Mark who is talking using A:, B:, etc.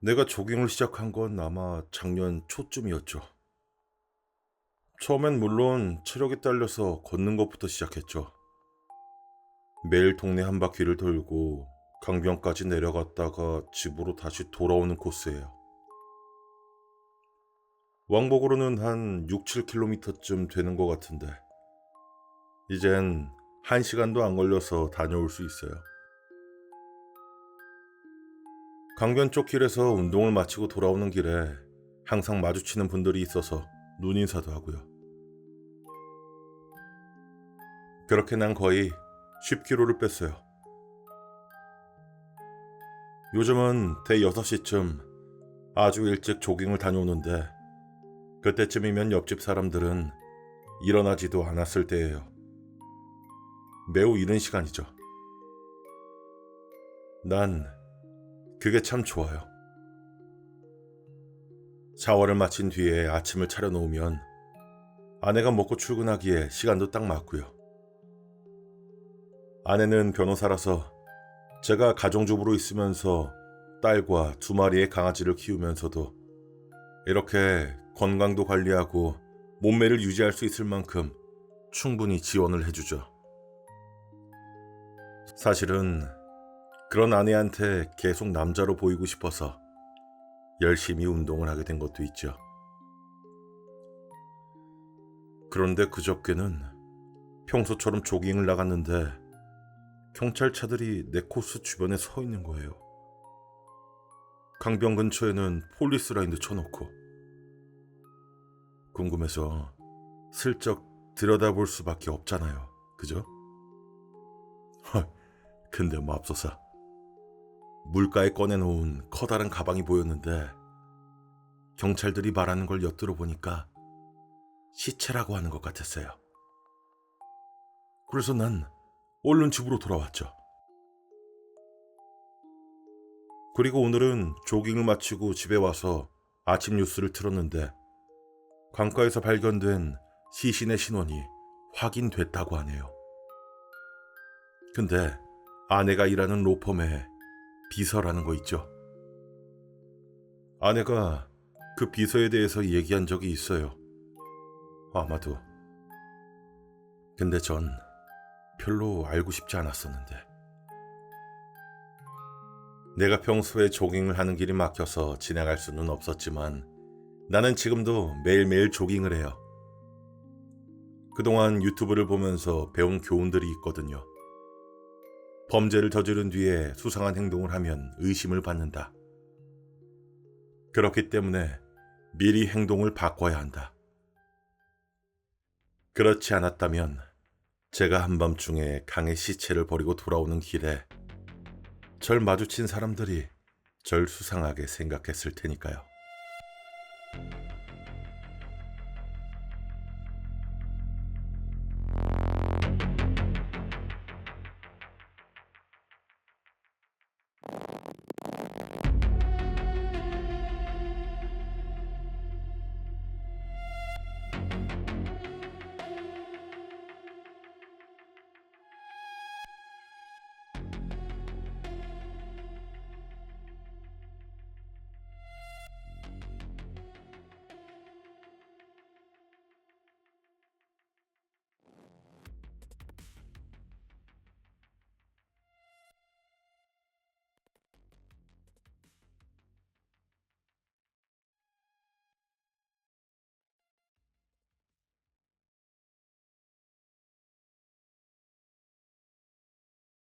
A: 내가 조깅을 시작한 건 아마 작년 초쯤이었죠. 처음엔 물론 체력이 딸려서 걷는 것부터 시작했죠. 매일 동네 한 바퀴를 돌고 강변까지 내려갔다가 집으로 다시 돌아오는 코스예요. 왕복으로는 한 6, 7km쯤 되는 것 같은데 이젠 1시간도 안 걸려서 다녀올 수 있어요. 강변 쪽 길에서 운동을 마치고 돌아오는 길에 항상 마주치는 분들이 있어서 눈인사도 하고요. 그렇게 난 거의 10kg를 뺐어요. 요즘은 대 6시쯤 아주 일찍 조깅을 다녀오는데 그때쯤이면 옆집 사람들은 일어나지도 않았을 때예요. 매우 이른 시간이죠. 난 그게 참 좋아요. 샤워를 마친 뒤에 아침을 차려놓으면 아내가 먹고 출근하기에 시간도 딱 맞고요. 아내는 변호사라서 제가 가정주부로 있으면서 딸과 두 마리의 강아지를 키우면서도 이렇게 건강도 관리하고 몸매를 유지할 수 있을 만큼 충분히 지원을 해주죠. 사실은 그런 아내한테 계속 남자로 보이고 싶어서 열심히 운동을 하게 된 것도 있죠. 그런데 그저께는 평소처럼 조깅을 나갔는데 경찰차들이 내 코스 주변에 서 있는 거예요. 강변 근처에는 폴리스 라인도 쳐놓고 궁금해서 슬쩍 들여다볼 수밖에 없잖아요. 그죠? 헐, 근데 맙소사. 물가에 꺼내놓은 커다란 가방이 보였는데 경찰들이 말하는 걸 엿들어 보니까 시체라고 하는 것 같았어요. 그래서 난 얼른 집으로 돌아왔죠. 그리고 오늘은 조깅을 마치고 집에 와서 아침 뉴스를 틀었는데 강가에서 발견된 시신의 신원이 확인됐다고 하네요. 근데 아내가 일하는 로펌에 비서라는 거 있죠. 아내가 그 비서에 대해서 얘기한 적이 있어요. 아마도. 근데 전 별로 알고 싶지 않았었는데. 내가 평소에 조깅을 하는 길이 막혀서 지나갈 수는 없었지만 나는 지금도 매일매일 조깅을 해요. 그동안 유튜브를 보면서 배운 교훈들이 있거든요. 범죄를 저지른 뒤에 수상한 행동을 하면 의심을 받는다. 그렇기 때문에 미리 행동을 바꿔야 한다. 그렇지 않았다면 제가 한밤중에 강의 시체를 버리고 돌아오는 길에 절 마주친 사람들이 절 수상하게 생각했을 테니까요.